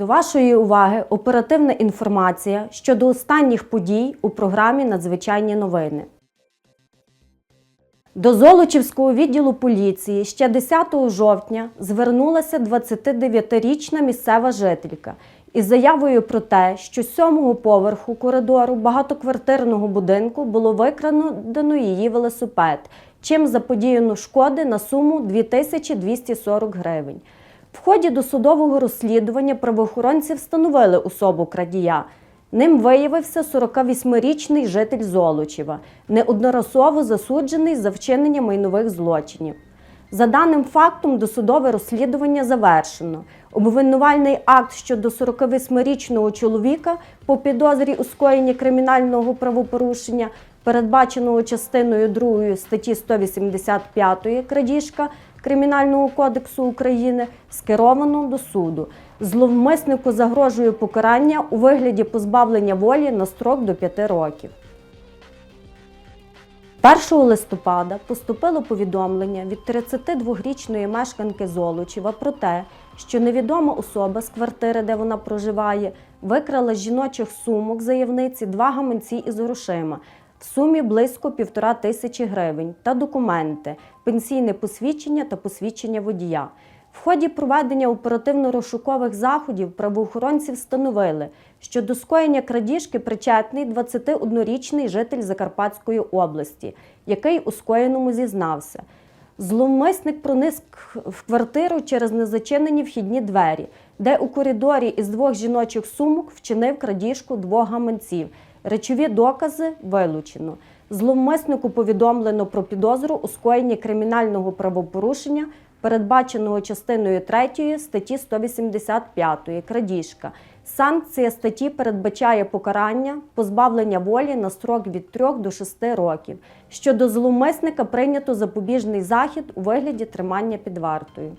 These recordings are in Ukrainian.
До вашої уваги оперативна інформація щодо останніх подій у програмі Надзвичайні новини. До Золочівського відділу поліції ще 10 жовтня звернулася 29-річна місцева жителька із заявою про те, що з сьомого поверху коридору багатоквартирного будинку було викрадено її велосипед, чим заподіяно шкоди на суму 2240 гривень. В ході досудового розслідування правоохоронці встановили особу крадія. Ним виявився 48-річний житель Золочева, неодноразово засуджений за вчинення майнових злочинів. За даним фактом, досудове розслідування завершено. Обвинувальний акт щодо 48-річного чоловіка по підозрі у скоєнні кримінального правопорушення, передбаченого частиною 2 статті 185 крадіжка Кримінального кодексу України, скеровано до суду. Зловмиснику загрожує покарання у вигляді позбавлення волі на строк до 5 років. 1 листопада поступило повідомлення від 32-річної мешканки Золочева про те, що невідома особа з квартири, де вона проживає, викрала з жіночих сумок заявниці два гаманці із грошима в сумі близько півтора тисячі гривень та документи, пенсійне посвідчення та посвідчення водія. В ході проведення оперативно-розшукових заходів правоохоронці встановили, що до скоєння крадіжки причетний 21-річний житель Закарпатської області, який у скоєному зізнався. Зловмисник проник в квартиру через незачинені вхідні двері, де у коридорі із двох жіночих сумок вчинив крадіжку двох гаманців. Речові докази вилучено. Зловмиснику повідомлено про підозру у скоєнні кримінального правопорушення, передбаченого частиною 3 статті 185 крадіжка. Санкція статті передбачає покарання позбавлення волі на строк від 3 до 6 років. Щодо зловмисника прийнято запобіжний захід у вигляді тримання під вартою.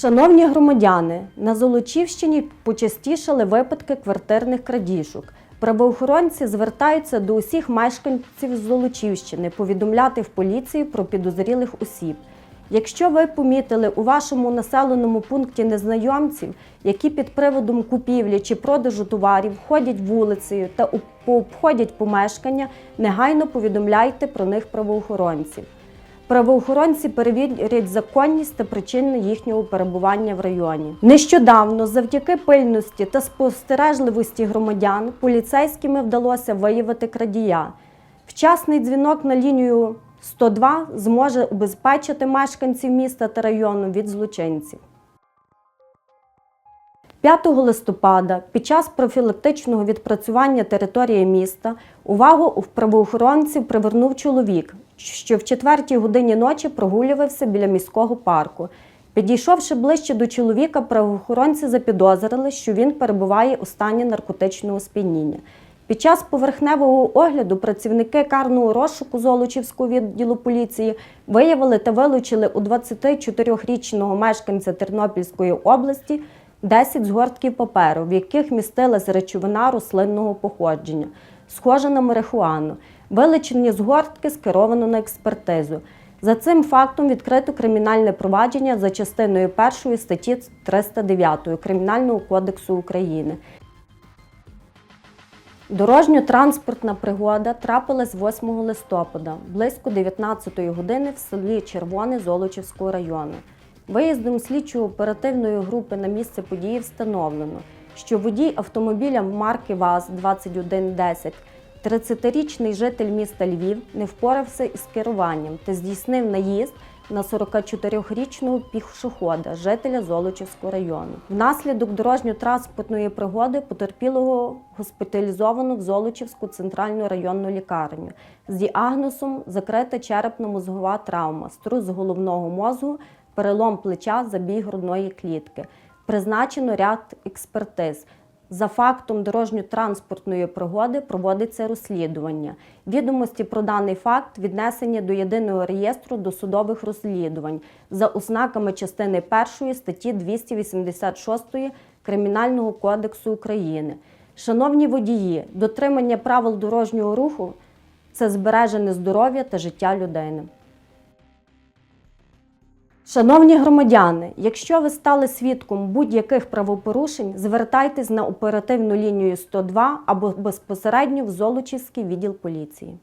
Шановні громадяни, на Золочівщині почастішали випадки квартирних крадіжок. Правоохоронці звертаються до усіх мешканців Золочівщини повідомляти в поліцію про підозрілих осіб. Якщо ви помітили у вашому населеному пункті незнайомців, які під приводом купівлі чи продажу товарів ходять вулицею та обходять помешкання, негайно повідомляйте про них правоохоронців. Правоохоронці перевірять законність та причини їхнього перебування в районі. Нещодавно, завдяки пильності та спостережливості громадян, поліцейськими вдалося виявити крадія. Вчасний дзвінок на лінію 102 зможе убезпечити мешканців міста та району від злочинців. 5 листопада під час профілактичного відпрацювання території міста увагу у правоохоронців привернув чоловік, що в четвертій годині ночі прогулювався біля міського парку. Підійшовши ближче до чоловіка, правоохоронці запідозрили, що він перебуває у стані наркотичного сп'яніння. Під час поверхневого огляду працівники карного розшуку Золочівського відділу поліції виявили та вилучили у 24-річного мешканця Тернопільської області 10 згортків паперу, в яких містилась речовина рослинного походження, схожа на марихуану. Вилучені згортки скеровано на експертизу. За цим фактом відкрито кримінальне провадження за частиною 1 статті 309 Кримінального кодексу України. Дорожньо-транспортна пригода трапилась 8 листопада близько 19 години в селі Червоне Золочівського району. Виїздом слідчо-оперативної групи на місце події встановлено, що водій автомобіля марки ВАЗ-2110, 30-річний житель міста Львів, не впорався із керуванням та здійснив наїзд на 44-річного пішохода, жителя Золочівського району. Внаслідок дорожньо-транспортної пригоди потерпілого госпіталізовано в Золочівську центральну районну лікарню з діагнозом закрита черепно-мозгова травма, струс головного мозку, перелом плеча, забій грудної клітки. Призначено ряд експертиз. За фактом дорожньо-транспортної пригоди проводиться розслідування. Відомості про даний факт віднесені до єдиного реєстру досудових розслідувань за ознаками частини 1 статті 286 Кримінального кодексу України. Шановні водії, дотримання правил дорожнього руху це збережене здоров'я та життя людини. Шановні громадяни, якщо ви стали свідком будь-яких правопорушень, звертайтесь на оперативну лінію 102 або безпосередньо в Золочівський відділ поліції.